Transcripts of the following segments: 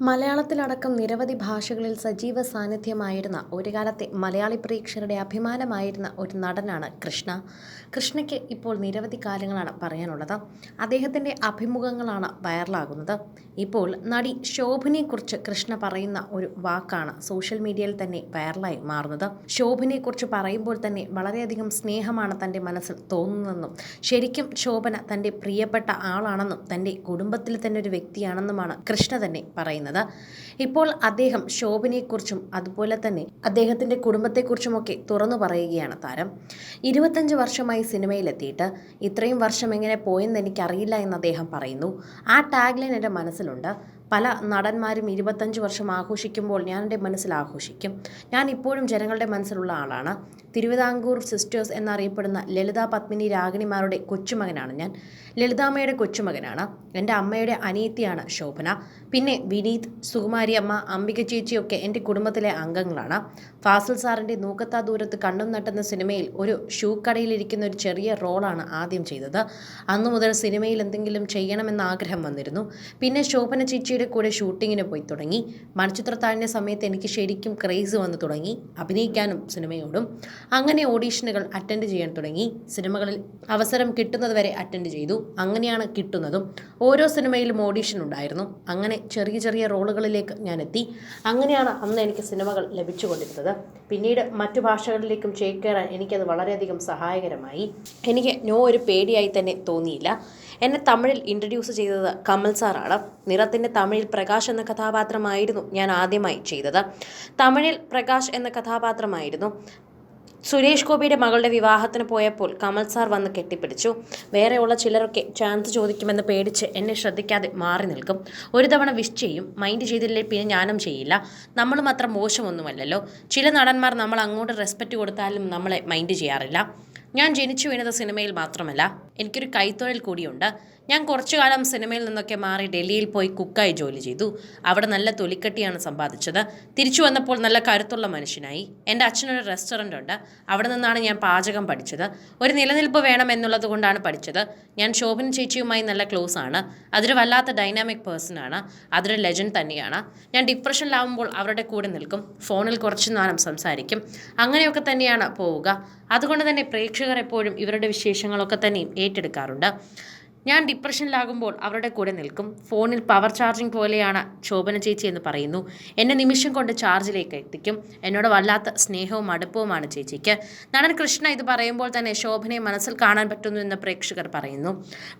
മലയാളത്തിലടക്കം നിരവധി ഭാഷകളിൽ സജീവ സാന്നിധ്യമായിരുന്ന ഒരു കാലത്തെ മലയാളി പ്രേക്ഷകരുടെ അഭിമാനമായിരുന്ന ഒരു നടനാണ് കൃഷ്ണ. കൃഷ്ണയ്ക്ക് ഇപ്പോൾ നിരവധി കാര്യങ്ങളാണ് പറയാനുള്ളത്. അദ്ദേഹത്തിന്റെ അഭിമുഖങ്ങളാണ് വൈറലാകുന്നത്. ഇപ്പോൾ നടി ശോഭനയെക്കുറിച്ച് കൃഷ്ണ പറയുന്ന ഒരു വാക്കാണ് സോഷ്യൽ മീഡിയയിൽ തന്നെ വൈറലായി മാറുന്നത്. ശോഭനയെക്കുറിച്ച് പറയുമ്പോൾ തന്നെ വളരെയധികം സ്നേഹമാണ് തന്റെ മനസ്സിൽ തോന്നുന്നതെന്നും ശരിക്കും ശോഭന തന്റെ പ്രിയപ്പെട്ട ആളാണെന്നും തന്റെ കുടുംബത്തിൽ തന്നെ ഒരു വ്യക്തിയാണെന്നുമാണ് കൃഷ്ണ തന്നെ പറയുന്നത്. ഇപ്പോൾ അദ്ദേഹം ശോഭനയെക്കുറിച്ചും അതുപോലെ തന്നെ അദ്ദേഹത്തിന്റെ കുടുംബത്തെക്കുറിച്ചുമൊക്കെ തുറന്നു പറയുകയാണ് താരം. ഇരുപത്തഞ്ച് വർഷമായി സിനിമയിലെത്തിയിട്ട് ഇത്രയും വർഷം എങ്ങനെ പോയെന്ന് എനിക്കറിയില്ല എന്ന് അദ്ദേഹം പറയുന്നു. ആ ടാഗ് ലൈൻ എന്റെ മനസ്സിലുണ്ട്. പല നടന്മാരും ഇരുപത്തഞ്ച് വർഷം ആഘോഷിക്കുമ്പോൾ ഞാൻ എന്റെ മനസ്സിൽ ആഘോഷിക്കും. ഞാൻ ഇപ്പോഴും ജനങ്ങളുടെ മനസ്സിലുള്ള ആളാണ്. തിരുവിതാംകൂർ സിസ്റ്റേഴ്സ് എന്നറിയപ്പെടുന്ന ലളിത പത്മിനി രാഗിണിമാരുടെ കൊച്ചുമകനാണ് ഞാൻ. ലളിതാമ്മയുടെ കൊച്ചുമകനാണ്. എന്റെ അമ്മയുടെ അനിയത്തിയാണ് ശോഭന. പിന്നെ വിനീത് സുകുമാരി അമ്മ അംബിക ചേച്ചിയൊക്കെ എന്റെ കുടുംബത്തിലെ അംഗങ്ങളാണ്. ഫാസിൽ സാറിന്റെ നൂക്കത്താ ദൂരത്ത് കണ്ണും നട്ടെന്ന സിനിമയിൽ ഒരു ഷൂ കടയിലിരിക്കുന്ന ഒരു ചെറിയ റോളാണ് ആദ്യം ചെയ്തത്. അന്നു മുതൽ സിനിമയിൽ എന്തെങ്കിലും ചെയ്യണമെന്ന ആഗ്രഹം വന്നിരുന്നു. പിന്നെ ശോഭന ചേച്ചിയുടെ കൂടെ ഷൂട്ടിങ്ങിന് പോയി തുടങ്ങി. മണിച്ചിത്രത്താഴിന്റെ സമയത്ത് എനിക്ക് ശരിക്കും ക്രേസ് വന്നു തുടങ്ങി. അഭിനയിക്കാനും സിനിമയോടും. അങ്ങനെ ഓഡീഷനുകൾ അറ്റൻഡ് ചെയ്യാൻ തുടങ്ങി. സിനിമകളിൽ അവസരം കിട്ടുന്നത് വരെ അറ്റൻഡ് ചെയ്തു. അങ്ങനെയാണ് കിട്ടുന്നതും. ഓരോ സിനിമയിലും ഓഡീഷൻ ഉണ്ടായിരുന്നു. അങ്ങനെ ചെറിയ ചെറിയ റോളുകളിലേക്ക് ഞാൻ എത്തി. അങ്ങനെയാണ് അന്ന് എനിക്ക് സിനിമകൾ ലഭിച്ചുകൊണ്ടിരുന്നത്. പിന്നീട് മറ്റു ഭാഷകളിലേക്കും ചേക്കേറാൻ എനിക്കത് വളരെയധികം സഹായകരമായി. എനിക്ക് നോ ഒരു പേടിയായി തന്നെ തോന്നിയില്ല. എന്നെ തമിഴിൽ ഇൻട്രൊഡ്യൂസ് ചെയ്തത് കമൽ സാറാണ്. നിറത്തിന്റെ തമിഴിൽ പ്രകാശ് എന്ന കഥാപാത്രമായിരുന്നു ഞാൻ ആദ്യമായി ചെയ്തത്. തമിഴിൽ പ്രകാശ് എന്ന കഥാപാത്രമായിരുന്നു. സുരേഷ് ഗോപിയുടെ മകളുടെ വിവാഹത്തിന് പോയപ്പോൾ കമൽ സാർ വന്ന് കെട്ടിപ്പിടിച്ചു. വേറെയുള്ള ചിലരൊക്കെ ചാൻസ് ചോദിക്കുമെന്ന് പേടിച്ച് എന്നെ ശ്രദ്ധിക്കാതെ മാറി നിൽക്കും. ഒരു തവണ വിഷ് ചെയ്യും. മൈൻഡ് ചെയ്തില്ലേ പിന്നെ ഞാനും ചെയ്യില്ല. നമ്മളും അത്ര മോശമൊന്നുമല്ലല്ലോ. ചില നടന്മാർ നമ്മൾ അങ്ങോട്ട് റെസ്പെക്റ്റ് കൊടുത്താലും നമ്മളെ മൈൻഡ് ചെയ്യാറില്ല. ഞാൻ ജനിച്ചു വീണത് സിനിമയിൽ മാത്രമല്ല. എനിക്കൊരു കൈത്തൊഴിൽ കൂടിയുണ്ട്. ഞാൻ കുറച്ചു കാലം സിനിമയിൽ നിന്നൊക്കെ മാറി ഡൽഹിയിൽ പോയി കുക്കായി ജോലി ചെയ്തു. അവിടെ നല്ല തൊലിക്കട്ടിയാണ് സമ്പാദിച്ചത്. തിരിച്ചു വന്നപ്പോൾ നല്ല കരുത്തുള്ള മനുഷ്യനായി. എന്റെ അച്ഛനൊരു റെസ്റ്റോറന്റ് ഉണ്ട്. അവിടെ നിന്നാണ് ഞാൻ പാചകം പഠിച്ചത്. ഒരു നിലനിൽപ്പ് വേണം എന്നുള്ളത് കൊണ്ടാണ് പഠിച്ചത്. ഞാൻ ശോഭൻ ചേച്ചിയുമായി നല്ല ക്ലോസ് ആണ്. അതൊരു വല്ലാത്ത ഡൈനാമിക് പേഴ്സൺ ആണ്. അതൊരു ലെജൻഡ് തന്നെയാണ്. ഞാൻ ഡിപ്രഷനിലാവുമ്പോൾ അവരുടെ കൂടെ നിൽക്കും. ഫോണിൽ കുറച്ച് നേരം സംസാരിക്കും. അങ്ങനെയൊക്കെ തന്നെയാണ് പോവുക. അതുകൊണ്ട് തന്നെ പ്രേക്ഷകർ എപ്പോഴും ഇവരുടെ വിശേഷങ്ങളൊക്കെ തന്നെയും ഏറ്റെടുക്കാറുണ്ട്. ഞാൻ ഡിപ്രഷനിലാകുമ്പോൾ അവരുടെ കൂടെ നിൽക്കും. ഫോണിൽ പവർ ചാർജിങ് പോലെയാണ് ശോഭന ചേച്ചി എന്ന് പറയുന്നു. എന്നെ നിമിഷം കൊണ്ട് ചാർജിലേക്ക് എത്തിക്കും. എന്നോട് വല്ലാത്ത സ്നേഹവും അടുപ്പവുമാണ് ചേച്ചിക്ക്. നടൻ കൃഷ്ണ ഇത് പറയുമ്പോൾ തന്നെ ശോഭനയെ മനസ്സിൽ കാണാൻ പറ്റുന്നു എന്ന് പ്രേക്ഷകർ പറയുന്നു.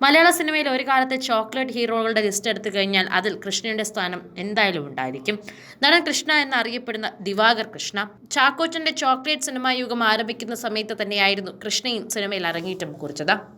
മലയാള സിനിമയിൽ ഒരു കാലത്തെ ചോക്ലേറ്റ് ഹീറോകളുടെ ലിസ്റ്റ് എടുത്തു കഴിഞ്ഞാൽ അതിൽ കൃഷ്ണയുടെ സ്ഥാനം എന്തായാലും ഉണ്ടായിരിക്കും. നടൻ കൃഷ്ണ എന്നറിയപ്പെടുന്ന ദിവാകർ കൃഷ്ണ ചാക്കോച്ചന്റെ ചോക്ലേറ്റ് സിനിമാ യുഗം ആരംഭിക്കുന്ന സമയത്ത് തന്നെയായിരുന്നു കൃഷ്ണയും സിനിമയിൽ അരങ്ങേറ്റം കുറിച്ചത്.